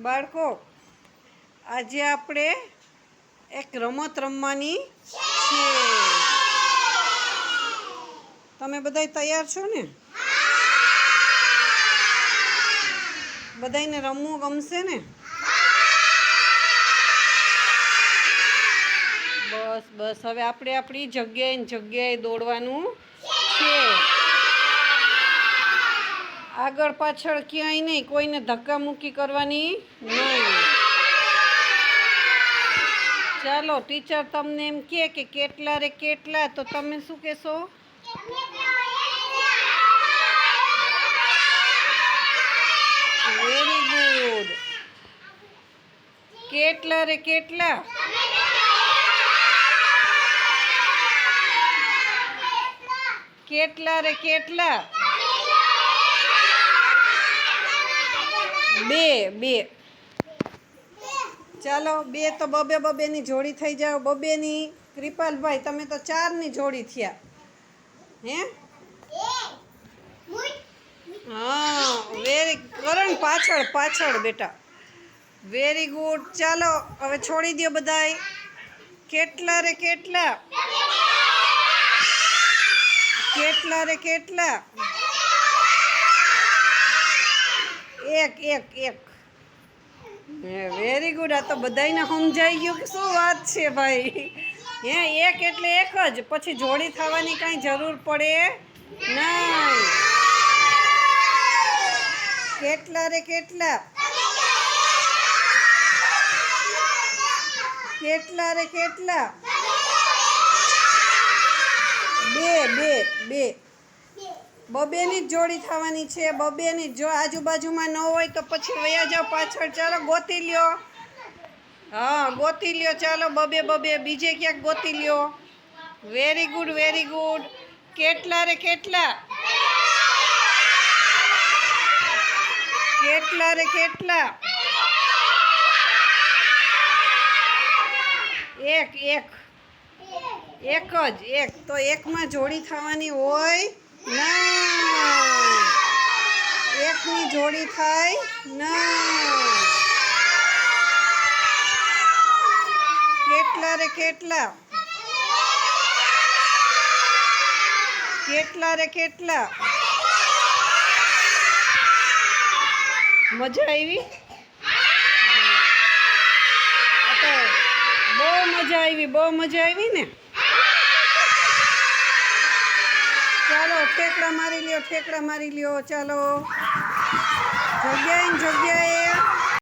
બાળકો, આજે આપણે એક રમત રમવાની છે. તમે બધાય તૈયાર છો ને? બધાયને રમવું ગમશે ને? બસ બસ. હવે આપણે આપણી જગ્યાએ જગ્યાએ દોડવાનું છે. આગળ પાછળ ક્યાંય નહીં, કોઈને ધક્કા મૂકી કરવાની નહીં. ચાલો, ટીચર તમને એમ કહે કે કેટલા રે કેટલા, તો તમે શું કહેશો? વેરી ગુડ કેટલા રે કેટલા? કેટલા રે કેટલા? બે બે. ચાલો, બે તો બબે બબેની જોડી થઈ જાઓ. બબેની, કૃપાલભાઈ, તમે તો ચારની જોડી થયા. હે? હા વેરી કરણ પાછળ પાછળ બેટા. વેરી ગુડ ચાલો, હવે છોડી દો બધાય. કેટલા રે કેટલા? કેટલા રે કેટલા? એક એક એક. વેરી ગુડ આ તો બધાયને સમજાઈ ગયું કે શું વાત છે ભાઈ? હે, એક એટલે એક જ. પછી જોડી થવાની કાંઈ જરૂર પડે નહીં. કેટલા રે કેટલા? કેટલા રે કેટલા? બે બે બે. બબેની જ જોડી થવાની છે. બબેની જ. આજુબાજુમાં ન હોય તો પછી વયા જાઓ પાછળ. ચાલો ગોતી લ્યો. હા, ગોતી લ્યો. ચાલો બબે બબે, બીજે ક્યાંક ગોતી લ્યો. વેરી ગુડ વેરી ગુડ કેટલા રે, કેટલા? કેટલા રે, કેટલા? એક એક. એક જ, એક. તો એકમાં જોડી થવાની હોય. ના એકની જોડી થાય ના કેટલા રે કેટલા? કેટલા રે કેટલા? મજા આવી? બહુ મજા આવી, બહુ મજા આવી ને? ચાલો ઠેકડા મારી લ્યો ઠેકડા મારી લ્યો ચાલો. જગ્યાએ જગ્યાએ